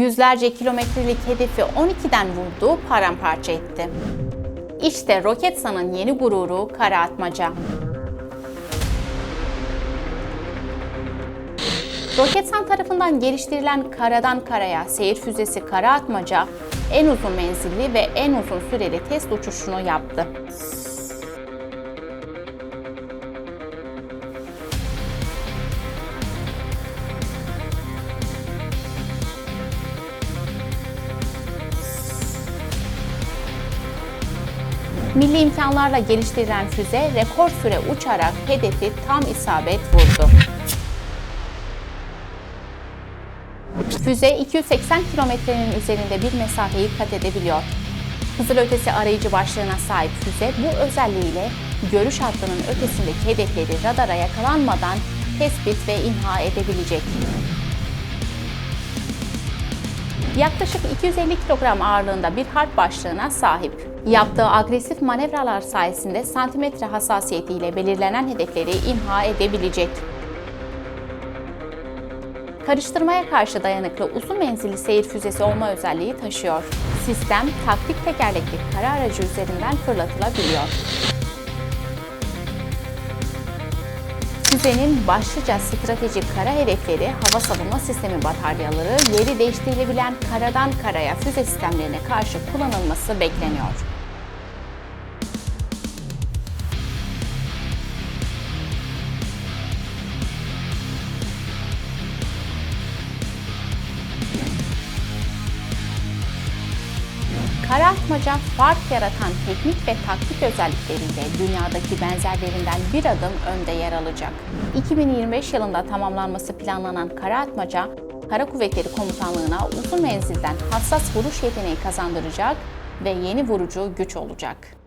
Yüzlerce kilometrelik hedefi 12'den vurdu, paramparça etti. İşte Roketsan'ın yeni gururu kara atmaca. Roketsan tarafından geliştirilen karadan karaya seyir füzesi kara atmaca en uzun menzilli ve en uzun süreli test uçuşunu yaptı. Milli imkanlarla geliştirilen füze rekor süre uçarak hedefi tam isabet vurdu. Füze 280 kilometrenin üzerinde bir mesafeyi kat edebiliyor. Hızırötesi arayıcı başlığına sahip füze bu özelliğiyle görüş hattının ötesindeki hedefleri radara yakalanmadan tespit ve imha edebilecek. Yaklaşık 250 kilogram ağırlığında bir harp başlığına sahip. Yaptığı agresif manevralar sayesinde santimetre hassasiyetiyle belirlenen hedefleri imha edebilecek. Karıştırmaya karşı dayanıklı uzun menzilli seyir füzesi olma özelliği taşıyor. Sistem taktik tekerlekli kara aracı üzerinden fırlatılabiliyor. Füzenin başlıca stratejik kara hedefleri hava savunma sistemi bataryaları, yeri değiştirilebilen karadan karaya füze sistemlerine karşı kullanılması bekleniyor. Kara atmaca fark yaratan teknik ve taktik özellikleriyle dünyadaki benzerlerinden bir adım önde yer alacak. 2025 yılında tamamlanması planlanan kara atmaca, Kara Kuvvetleri Komutanlığı'na uzun menzilden hassas vuruş yeteneği kazandıracak ve yeni vurucu güç olacak.